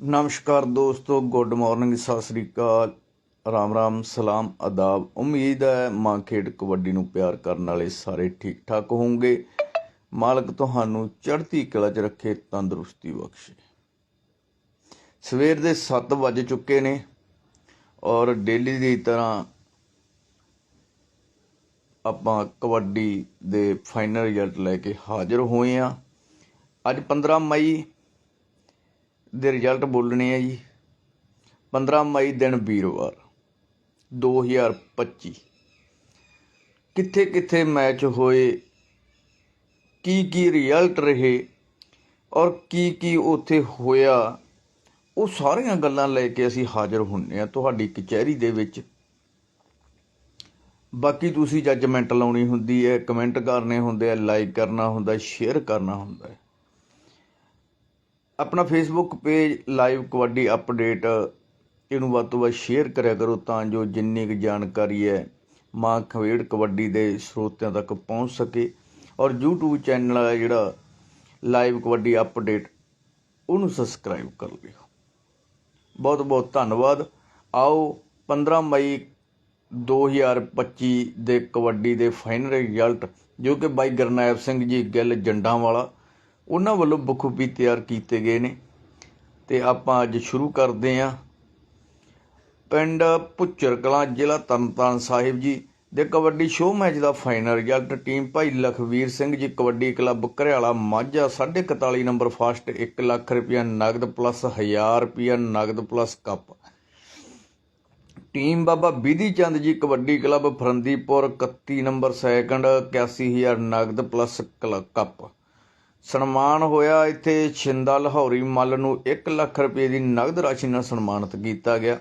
ਨਮਸਕਾਰ ਦੋਸਤੋ good morning Sat Sri ਅਕਾਲ। ਰਾਮ ਰਾਮ, ਸਲਾਮ ਆਦਾਬ ਉਮੀਦ ਹੈ ਮਾਂ ਖੇਡ ਕਬੱਡੀ ਨੂੰ ਪਿਆਰ ਕਰਨ ਵਾਲੇ ਸਾਰੇ ਠੀਕ ਠਾਕ ਹੋਵੋਗੇ। ਮਾਲਕ ਤੁਹਾਨੂੰ ਚੜ੍ਹਦੀ ਕਲਾ 'ਚ ਰੱਖੇ, ਤੰਦਰੁਸਤੀ ਬਖਸ਼ੇ। ਸਵੇਰ ਦੇ 7 ਵੱਜ ਚੁੱਕੇ ਨੇ ਔਰ ਡੇਲੀ ਦੀ ਤਰ੍ਹਾਂ ਆਪਾਂ ਕਬੱਡੀ ਦੇ ਫਾਈਨਲ ਰਿਜ਼ਲਟ ਲੈ ਕੇ ਹਾਜ਼ਰ ਹੋਏ ਆ ਅੱਜ 15 ਮਈ ਦੇ ਰਿਜ਼ਲਟ ਬੋਲਣੇ ਆ ਜੀ। 15 ਮਈ ਦਿਨ ਵੀਰਵਾਰ 2025 ਕਿੱਥੇ ਕਿੱਥੇ ਮੈਚ ਹੋਏ ਕੀ ਕੀ ਰਿਜ਼ਲਟ ਰਹੇ ਔਰ ਕੀ ਕੀ ਉੱਥੇ ਹੋਇਆ, ਉਹ ਸਾਰੀਆਂ ਗੱਲਾਂ ਲੈ ਕੇ ਅਸੀਂ ਹਾਜ਼ਰ ਹੁੰਨੇ ਆ ਤੁਹਾਡੀ ਕਚਹਿਰੀ ਦੇ ਵਿੱਚ। ਬਾਕੀ ਤੁਸੀਂ ਜੱਜਮੈਂਟ ਲਾਉਣੀ ਹੁੰਦੀ ਹੈ ਕਮੈਂਟ ਕਰਨੇ ਹੁੰਦੇ ਆ ਲਾਈਕ ਕਰਨਾ ਹੁੰਦਾ ਸ਼ੇਅਰ ਕਰਨਾ ਹੁੰਦਾ ਹੈ। ਆਪਣਾ Facebook page live kabaddi update ਇਹਨੂੰ ਵੱਧ ਤੋਂ ਵੱਧ ਸ਼ੇਅਰ ਕਰਿਆ ਕਰੋ ਤਾਂ ਜੋ ਜਿੰਨੀ ਕੁ ਜਾਣਕਾਰੀ ਹੈ ਮਾਂ ਖਵੇੜ ਕਬੱਡੀ ਦੇ ਸਰੋਤਿਆਂ ਤੱਕ ਪਹੁੰਚ ਸਕੇ। ਔਰ YouTube ਚੈਨਲ ਹੈ ਜਿਹੜਾ ਲਾਈਵ ਕਬੱਡੀ ਅਪਡੇਟ ਉਹਨੂੰ ਸਬਸਕ੍ਰਾਈਬ ਕਰ ਲਿਓ। ਬਹੁਤ ਬਹੁਤ ਧੰਨਵਾਦ। ਆਓ 15 ਮਈ 2025 ਦੇ ਕਬੱਡੀ ਦੇ ਫਾਈਨਲ ਰਿਜ਼ਲਟ ਜੋ ਕਿ ਬਾਈ ਗਰਨੈਬ ਸਿੰਘ ਜੀ ਗਿੱਲ ਜੰਡਾਂ ਵਾਲਾ ਉਹਨਾਂ ਵੱਲੋਂ ਬਖੂਬੀ ਤਿਆਰ ਕੀਤੇ ਗਏ ਨੇ। ਤੇ ਆਪਾਂ ਅੱਜ ਸ਼ੁਰੂ ਕਰਦੇ ਹਾਂ। ਪਿੰਡ ਪੁੱਚਰ ਕਲਾਂ ਜ਼ਿਲ੍ਹਾ ਤਰਨਤਾਰਨ ਸਾਹਿਬ ਜੀ ਦੇ ਕਬੱਡੀ ਸ਼ੋਅ ਮੈਚ ਦਾ final result. Team Bhai Lakhvir Singh ji kabaddi club Ghariala Majha 41 number first 1 lakh ਰੁਪਇਆ ਨਗਦ ਪਲੱਸ 1000 ਰੁਪਇਆ ਨਗਦ plus cup. Team Baba Bidhi Chand ji kabaddi club Farandipur 31 number second 81000 ਨਗਦ ਪਲੱਸ ਕਲ- ਕੱਪ। ਸਨਮਾਨ ਹੋਇਆ। ਇੱਥੇ ਛਿੰਦਾ ਲਾਹੌਰੀ ਮੱਲ ਨੂੰ 1 ਲੱਖ ਰੁਪਏ ਦੀ ਨਗਦ ਰਾਸ਼ੀ ਨਾਲ ਸਨਮਾਨਿਤ ਕੀਤਾ ਗਿਆ।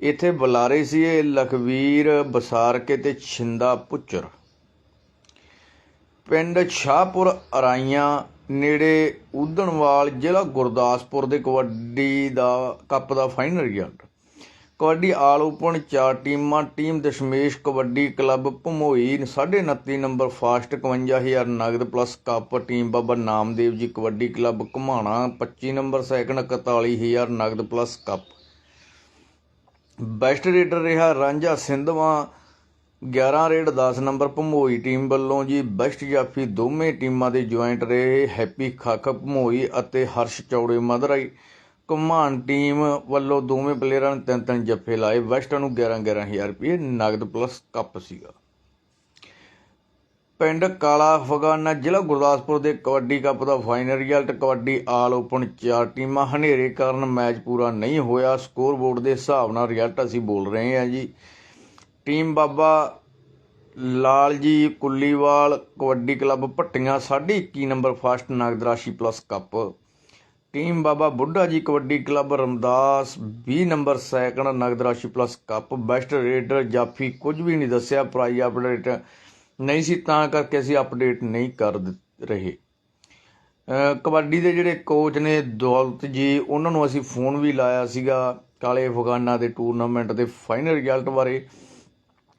ਇੱਥੇ ਬੁਲਾਰੇ ਸੀ ਇਹ ਲਖਵੀਰ ਬਸਾਰਕੇ ਤੇ ਛਿੰਦਾ ਪੁੱਚਰ। ਪਿੰਡ ਸ਼ਾਹਪੁਰ ਅਰਾਈਆਂ ਨੇੜੇ ਉਦਣਵਾਲ ਜ਼ਿਲ੍ਹਾ ਗੁਰਦਾਸਪੁਰ ਦੇ ਕਬੱਡੀ ਦਾ ਕੱਪ ਦਾ final result. Kabaddi all open ਚਾਰ ਟੀਮਾਂ, team Dashmesh kabaddi club Bhamoi 29 number first 51000 ਨਗਦ plus cup team Baba Namdev ji kabaddi club Ghamana 25 number second 41000 ਨਗਦ ਪਲੱਸ ਕੱਪ। ਬੈਸਟ ਰੇਡਰ ਰਿਹਾ Ranjha Sindhwa 11 raid 10 number Bhamoi team ਵੱਲੋਂ ਜੀ, best ਜਾਫੀ ਦੋਵੇਂ ਟੀਮਾਂ ਦੇ ਜੁਆਇੰਟ ਰਹੇ ਹੈਪੀ ਖਾਖ ਭਮੋਈ ਅਤੇ ਹਰਸ਼ ਚੌੜੇ ਮਦਰਾਈ। ਘੁਮਾਣ ਟੀਮ ਵੱਲੋਂ ਦੋਵੇਂ ਪਲੇਅਰਾਂ ਨੇ ਤਿੰਨ ਤਿੰਨ ਜੱਫੇ ਲਾਏ। ਵੈਸਟਾਂ ਨੂੰ 11 11000 ਰੁਪਏ, ਨਗਦ ਪਲੱਸ ਕੱਪ ਸੀਗਾ। ਪਿੰਡ ਕਾਲਾ ਫਗਾਨਾ ਜ਼ਿਲ੍ਹਾ ਗੁਰਦਾਸਪੁਰ ਦੇ ਕਬੱਡੀ ਕੱਪ ਦਾ final result kabaddi all open ਚਾਰ ਟੀਮਾਂ। ਹਨੇਰੇ ਕਾਰਨ ਮੈਚ ਪੂਰਾ ਨਹੀਂ ਹੋਇਆ। ਸਕੋਰ ਬੋਰਡ ਦੇ ਹਿਸਾਬ ਨਾਲ ਰਿਜ਼ਲਟ ਅਸੀਂ ਬੋਲ ਰਹੇ ਹਾਂ ਜੀ। Team Baba Lal ji Kulliwal kabaddi club Bhattian 21 number first ਨਗਦ ਰਾਸ਼ੀ plus cup team Baba Budha ji kabaddi club Ramdas 20 number second ਨਗਦ ਰਾਸ਼ੀ ਪਲੱਸ ਕੱਪ ਬੈਸਟ ਰੇਡਰ ਜਾਫੀ ਕੁਝ ਵੀ ਨਹੀਂ ਦੱਸਿਆ ਪ੍ਰਾਈ ਅਪਡੇਟ ਨਹੀਂ ਸੀ, ਤਾਂ ਕਰਕੇ ਅਸੀਂ ਅਪਡੇਟ ਨਹੀਂ ਕਰ ਦਿੱ- ਰਹੇ। ਕਬੱਡੀ ਦੇ ਜਿਹੜੇ ਕੋਚ ਨੇ ਦੌਲਤ ਜੀ, ਉਹਨਾਂ ਨੂੰ ਅਸੀਂ ਫੋਨ ਵੀ ਲਾਇਆ ਸੀਗਾ ਕਾਲੇ ਅਫਗਾਨਾ ਦੇ ਟੂਰਨਾਮੈਂਟ ਦੇ ਫਾਈਨਲ ਰਿਜ਼ਲਟ ਬਾਰੇ,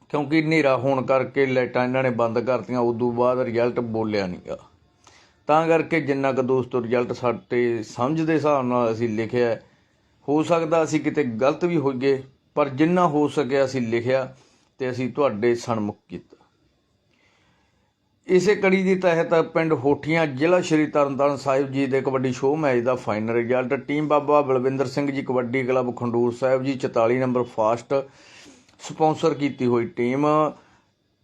ਕਿਉਂਕਿ ਹਨੇਰਾ ਹੋਣ ਕਰਕੇ ਲਾਈਟਾਂ ਇਹਨਾਂ ਨੇ ਬੰਦ ਕਰਤੀਆਂ, ਉਦੋਂ ਬਾਅਦ ਰਿਜ਼ਲਟ ਬੋਲਿਆ ਨਹੀਂਗਾ ਤਾਂ ਕਰਕੇ ਜਿੰਨਾ ਕੁ ਦੋਸਤੋ ਰਿਜ਼ਲਟ ਸਾਡੇ ਸਮਝ ਦੇ ਹਿਸਾਬ ਨਾਲ ਅਸੀਂ ਲਿਖਿਆ ਹੋ। ਸਕਦਾ ਅਸੀਂ ਕਿਤੇ ਗਲਤ ਵੀ ਹੋਈਏ, ਪਰ ਜਿੰਨਾ ਹੋ ਸਕਿਆ ਅਸੀਂ ਲਿਖਿਆ ਤੇ ਅਸੀਂ ਤੁਹਾਡੇ ਸਨਮੁਖ ਕੀਤਾ। ਇਸੇ ਕੜੀ ਦੀ ਤਹਿਤ ਪਿੰਡ ਹੋਠੀਆਂ ਜ਼ਿਲ੍ਹਾ ਸ਼੍ਰੀ ਤਰਨਤਾਰਨ ਸਾਹਿਬ ਜੀ ਦੇ ਕਬੱਡੀ ਸ਼ੋਅ ਮੈਚ ਦਾ final result team Baba Balwinder Singh ji kabaddi club Khandur Sahib ji 44 number first sponsor ਕੀਤੀ ਹੋਈ team.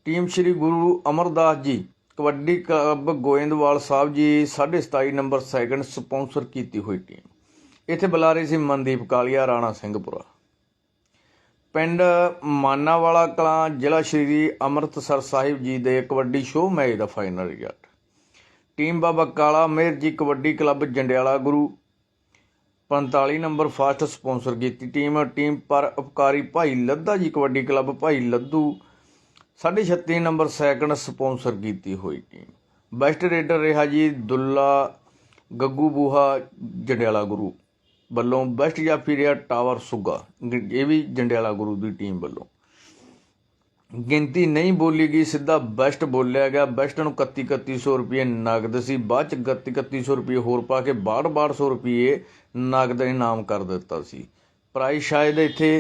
Team Shri Guru Amardas ji kabaddi club Goindwal Sahib ji 27.5 number second sponsor ਕੀਤੀ ਹੋਈ ਟੀਮ। ਇੱਥੇ ਬੁਲਾਰੇ ਸੀ ਮਨਦੀਪ ਕਾਲੀਆ, ਰਾਣਾ ਸਿੰਘਪੁਰਾ। ਪਿੰਡ ਮਾਨਾਵਾਲਾ ਕਲਾਂ ਜ਼ਿਲ੍ਹਾ ਸ਼੍ਰੀ ਅੰਮ੍ਰਿਤਸਰ ਸਾਹਿਬ ਜੀ ਦੇ ਕਬੱਡੀ ਸ਼ੋਅ ਮੈਚ ਦਾ final result. Team Baba Kala Mer ji kabaddi club Jandiala Guru. 45 number first sponsor ਕੀਤੀ ਟੀਮ। ਟੀਮ ਪਰ ਉਪਕਾਰੀ ਭਾਈ ਲੱਦਾ ਜੀ ਕਬੱਡੀ ਕਲੱਬ ਭਾਈ ਲੱਦੂ 36 ਨੰਬਰ ਸੈਕਿੰਡ ਸਪਾਂਸਰ ਕੀਤੀ ਹੋਈ ਟੀਮ। ਬੈਸਟ ਰੇਡਰ ਰਿਹਾ ਜੀ ਦੁੱਲਾ ਗੱਗੂ ਬੂਹਾ ਜੰਡਿਆਲਾ ਗੁਰੂ ਵੱਲੋਂ ਬੈਸਟ ਜਾਫੀ ਰਿਹਾ ਟਾਵਰ ਸੁੱਗਾ। ਇਹ ਵੀ ਜੰਡਿਆਲਾ ਗੁਰੂ ਦੀ ਟੀਮ ਵੱਲੋਂ। ਗਿਣਤੀ ਨਹੀਂ ਬੋਲੀ ਗਈ, ਸਿੱਧਾ ਬੈਸਟ ਬੋਲਿਆ ਗਿਆ। ਬੈਸਟ ਨੂੰ 31 3100 ਰੁਪਏ ਨਗਦ ਸੀ। ਬਾਅਦ ਚ 31 3100 ਰੁਪਏ ਹੋਰ ਪਾ ਕੇ 62 6200 ਰੁਪਏ ਨਗਦ ਇਨਾਮ ਕਰ ਦਿੱਤਾ ਸੀ। ਪ੍ਰਾਈਸ ਸ਼ਾਇਦ ਇੱਥੇ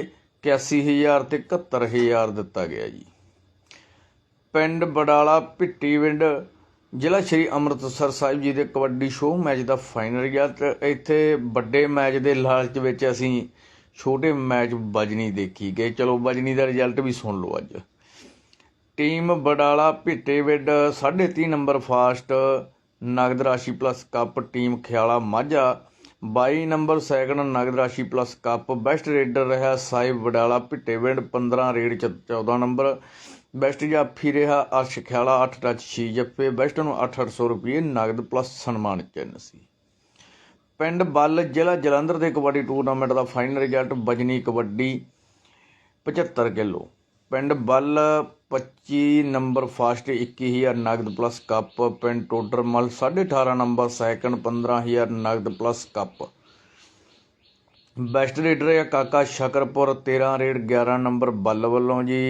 81000 ਤੇ 71000 ਦਿੱਤਾ ਗਿਆ ਜੀ। ਪਿੰਡ ਬਡਾਲਾ ਭਿੱਟੀਵਿੰਡ ਜ਼ਿਲ੍ਹਾ ਸ਼੍ਰੀ ਅੰਮ੍ਰਿਤਸਰ ਸਾਹਿਬ ਜੀ ਦੇ ਕਬੱਡੀ ਸ਼ੋਅ ਮੈਚ ਦਾ ਫਾਈਨਲ ਰਿਜ਼ਲਟ ਇੱਥੇ ਵੱਡੇ ਮੈਚ ਦੇ ਲਾਲਚ ਵਿੱਚ ਅਸੀਂ ਛੋਟੇ ਮੈਚ ਬਜਨੀ ਦੇਖੀ ਗਏ। ਚਲੋ ਬਜਨੀ ਦਾ ਰਿਜ਼ਲਟ ਵੀ ਸੁਣ ਲਓ ਅੱਜ। Team Badala Bhittewind 3.5 number first ਨਗਦ ਰਾਸ਼ੀ plus cup team Khiala Majha 22 number second ਨਗਦ ਰਾਸ਼ੀ ਪਲੱਸ ਕੱਪ ਬੈਸਟ ਰੇਡਰ ਰਿਹਾ ਸਾਹਿਬ ਬਡਾਲਾ ਭਿੱਟੇਵਿੰਡ 15 ਰੇਡ ਚ 14 ਨੰਬਰ ਬੈਸਟ ਜਾਫੀ ਰਿਹਾ ਅਰਸ਼ ਖਿਆਲਾ 8 ਟੱਚ 6 ਜੱਫੇ, ਬੈਸਟ ਨੂੰ 8-800 ਰੁਪਏ, ਨਗਦ ਪਲੱਸ ਸਨਮਾਨ ਚਿੰਨ੍ਹ ਸੀ। ਪਿੰਡ ਬੱਲ ਜ਼ਿਲ੍ਹਾ ਜਲੰਧਰ ਦੇ ਕਬੱਡੀ ਟੂਰਨਾਮੈਂਟ ਦਾ ਫਾਈਨਲ ਰਿਜ਼ਲਟ ਬਜਨੀ ਕਬੱਡੀ 75 ਕਿਲੋ। ਪਿੰਡ ਬੱਲ 25 ਨੰਬਰ ਫਾਸਟ 21000 ਨਗਦ ਪਲੱਸ ਕੱਪ ਪਿੰਡ ਟੋਡਰਮਲ 18.5 ਨੰਬਰ ਸੈਕੰਡ 15000 ਨਗਦ ਪਲੱਸ ਕੱਪ ਬੈਸਟ ਰੇਡਰ ਹੈ ਕਾਕਾ ਸ਼ਕਰਪੁਰ 13 ਰੇਡ 11 ਨੰਬਰ ਬੱਲ ਵੱਲੋਂ ਜੀ।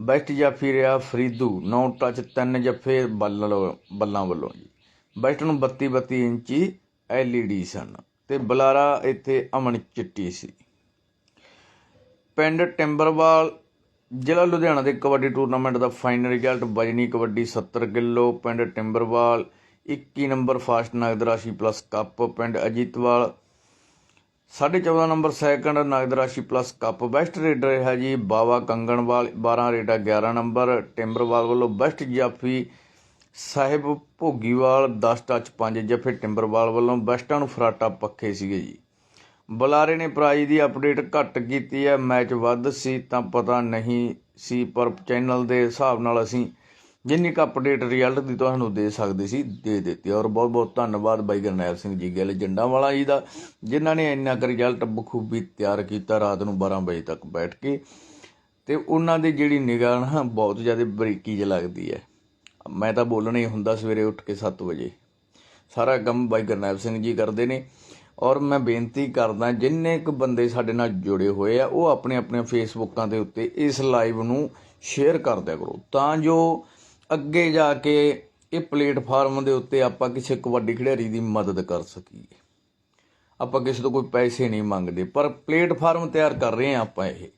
ਬੈਸਟ ਜਾਫੀ ਰਿਹਾ ਫਰੀਦੂ 9 ਟੱਚ 3 ਜੱਫੇ ਬੱਲ ਬੱਲਾਂ ਵੱਲੋਂ ਜੀ। ਬੈਸਟ ਨੂੰ 32 32 ਇੰਚੀ ਐਲਈਡੀ ਸਨ ਤੇ ਬਲਾਰਾ ਇੱਥੇ ਅਮਨ ਚਿੱਟੀ ਸੀ। ਪਿੰਡ ਟਿੰਬਰਵਾਲ, ਜ਼ਿਲ੍ਹਾ ਲੁਧਿਆਣਾ ਦੇ ਕਬੱਡੀ ਟੂਰਨਾਮੈਂਟ ਦਾ ਫਾਈਨਲ ਰਿਜ਼ਲਟ ਬਜਨੀ ਕਬੱਡੀ 70 ਕਿਲੋ, ਪਿੰਡ ਟਿੰਬਰਵਾਲ 21 ਨੰਬਰ ਫਾਸਟ ਨਗਦ ਰਾਸ਼ੀ ਪਲੱਸ ਕੱਪ, ਪਿੰਡ ਅਜੀਤਵਾਲ 14.5 ਨੰਬਰ ਸੈਕੰਡ, ਨਗਦ ਰਾਸ਼ੀ ਪਲੱਸ ਕੱਪ ਬੈਸਟ ਰੇਡਰ ਹੈ ਜੀ, ਬਾਵਾ ਕੰਗਣਵਾਲ 12 ਰੇਡਾ 11 ਨੰਬਰ, ਟਿੰਬਰਵਾਲ ਵੱਲੋਂ ਬੈਸਟ ਜਾਫੀ ਸਾਹਿਬ ਭੋਗੀਵਾਲ 10 ਟੱਚ 5 ਜਫੇ, ਟਿੰਬਰਵਾਲ ਵੱਲੋਂ ਬੈਸਟਾਂ ਨੂੰ ਫਰਾਟਾ ਪੱਖੇ ਸੀਗੇ ਜੀ। ਬੁਲਾਰੇ ਨੇ ਪ੍ਰਾਈਜ਼ ਦੀ ਅਪਡੇਟ ਘੱਟ ਕੀਤੀ ਹੈ, ਮੈਚ ਵੱਧ ਸੀ ਤਾਂ ਪਤਾ ਨਹੀਂ ਸੀ, ਪਰ ਚੈਨਲ ਦੇ ਹਿਸਾਬ ਨਾਲ ਅਸੀਂ ਜਿੰਨੀ ਕੁ ਅਪਡੇਟ ਰਿਜ਼ਲਟ ਦੀ ਤੁਹਾਨੂੰ ਦੇ ਸਕਦੇ ਸੀ, ਦੇ ਦਿੱਤੀ। ਔਰ ਬਹੁਤ ਬਹੁਤ ਧੰਨਵਾਦ ਬਾਈ ਗਰਨੈਲ ਸਿੰਘ ਜੀ, ਗਿੱਲ ਜੰਡਾ ਵਾਲਾ ਜੀ ਦਾ, ਜਿਨ੍ਹਾਂ ਨੇ ਇੰਨਾ ਕੁ ਰਿਜ਼ਲਟ ਬਖੂਬੀ ਤਿਆਰ ਕੀਤਾ ਰਾਤ ਨੂੰ 12 ਵਜੇ ਤੱਕ ਬੈਠ ਕੇ। ਤੇ ਉਹਨਾਂ ਦੀ ਜਿਹੜੀ ਨਿਗਾਹ ਨਾ, ਬਹੁਤ ਜ਼ਿਆਦਾ ਬਰੀਕੀ ਜਿ ਲੱਗਦੀ ਹੈ। ਮੈਂ ਤਾਂ ਬੋਲਣਾ ਹੀ ਹੁੰਦਾ ਸਵੇਰੇ ਉੱਠ ਕੇ 7 ਵਜੇ। ਸਾਰਾ ਕੰਮ ਬਾਈ ਗਰਨੈਲ ਸਿੰਘ ਜੀ ਕਰਦੇ ਨੇ। ਔਰ ਮੈਂ ਬੇਨਤੀ ਕਰਦਾ, ਜਿੰਨੇ ਕੁ ਬੰਦੇ ਸਾਡੇ ਨਾਲ ਜੁੜੇ ਹੋਏ ਆ, ਉਹ ਆਪਣੇ ਆਪਣੇ ਫੇਸਬੁੱਕਾਂ ਦੇ ਉੱਤੇ ਇਸ ਲਾਈਵ ਨੂੰ ਸ਼ੇਅਰ ਕਰ ਦਿਆ ਕਰੋ। ਤਾਂ ਜੋ ਅੱਗੇ ਜਾ ਕੇ ਇਹ ਪਲੇਟਫਾਰਮ ਦੇ ਉੱਤੇ ਆਪਾਂ ਕਿਸੇ ਕਬੱਡੀ ਖਿਡਾਰੀ ਦੀ ਮਦਦ ਕਰ ਸਕੀਏ। ਆਪਾਂ ਕਿਸੇ ਤੋਂ ਕੋਈ ਪੈਸੇ ਨਹੀਂ ਮੰਗਦੇ, ਪਰ ਪਲੇਟਫਾਰਮ ਤਿਆਰ ਕਰ ਰਹੇ ਆ ਆਪਾਂ ਇਹ।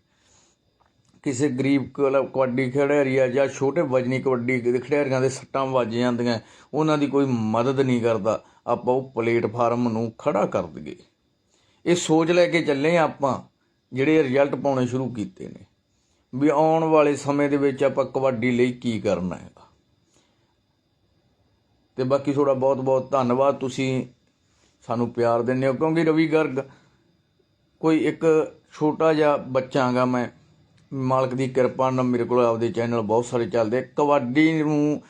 ਕਿਸੇ ਗਰੀਬ ਕਲ- ਕਬੱਡੀ ਖਿਡਾਰੀ ਆ ਜਾਂ ਛੋਟੇ ਵਜਨੀ ਕਬੱਡੀ ਖਿਡਾਰੀਆਂ ਦੇ ਸੱਟਾਂ ਵੱਜ ਜਾਂਦੀਆਂ, ਉਹਨਾਂ ਦੀ ਕੋਈ ਮਦਦ ਨਹੀਂ ਕਰਦਾ, ਆਪਾਂ ਉਹ ਪਲੇਟਫਾਰਮ ਨੂੰ ਖੜਾ ਕਰ ਦਈਏ। ਇਹ ਸੋਚ ਲੈ ਕੇ ਚੱਲੇ ਆ ਆਪਾਂ, ਜਿਹੜੇ ਰਿਜ਼ਲਟ ਪਾਉਣੇ ਸ਼ੁਰੂ ਕੀਤੇ ਨੇ। ਵੀ ਆਉਣ ਵਾਲੇ ਸਮੇਂ ਦੇ ਵਿੱਚ ਆਪਾਂ ਕਬੱਡੀ ਲਈ ਕੀ ਕਰਨਾ ਹੈਗਾ। ਤੇ ਬਾਕੀ ਤੁਹਾਡਾ ਬਹੁਤ ਬਹੁਤ ਧੰਨਵਾਦ। ਤੁਸੀਂ ਸਾਨੂੰ ਪਿਆਰ ਦਿੰਦੇ ਹੋ। ਕਿਉਂਕਿ ਰਵੀ ਗਰਗ ਕੋਈ ਇੱਕ ਛੋਟਾ ਜਿਹਾ ਬੱਚਾ ਬੱਚਾਗਾ ਮੈਂ ਮਾਲਕ ਦੀ ਕਿਰਪਾ ਨਾਲ ਮੇਰੇ ਕੋਲ ਆਪਦੇ ਚੈਨਲ ਬਹੁਤ ਸਾਰੇ ਚੱਲਦੇ। ਕਬੱਡੀ ਨੂੰ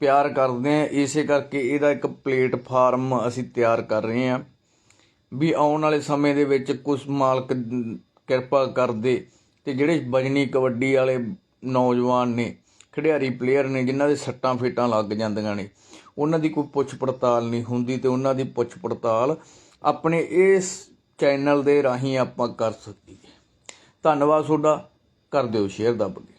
ਪਿਆਰ ਕਰਦੇ ਆ ਇਸੇ ਕਰਕੇ ਇਹਦਾ ਇੱਕ ਪਲੇਟਫਾਰਮ ਅਸੀਂ ਤਿਆਰ ਕਰ ਰਹੇ ਹਾਂ। ਵੀ ਆਉਣ ਵਾਲੇ ਸਮੇਂ ਦੇ ਵਿੱਚ ਕੁਝ ਮਾਲਕ ਕਿਰਪਾ ਕਰਦੇ ਤੇ ਜਿਹੜੇ ਬਜਨੀ ਕਬੱਡੀ ਵਾਲੇ ਨੌਜਵਾਨ ਨੇ, ਖਿਡਾਰੀ ਪਲੇਅਰ ਨੇ, ਜਿਨ੍ਹਾਂ ਦੇ ਸੱਟਾਂ ਫੇਟਾਂ ਲੱਗ ਜਾਂਦੀਆਂ ਨੇ, ਉਹਨਾਂ ਦੀ ਕੋਈ ਪੁੱਛ ਪੜਤਾਲ ਨਹੀਂ ਹੁੰਦੀ ਤੇ ਉਹਨਾਂ ਦੀ ਪੁੱਛ ਪੜਤਾਲ ਆਪਣੇ ਇਸ ਚੈਨਲ ਦੇ ਰਾਹੀਂ ਆਪਾਂ ਕਰ ਸਕੀਏ। ਧੰਨਵਾਦ ਤੁਹਾਡਾ, ਕਰ ਦਿਓ ਸ਼ੇਅਰ ਦੱਬ ਕੇ।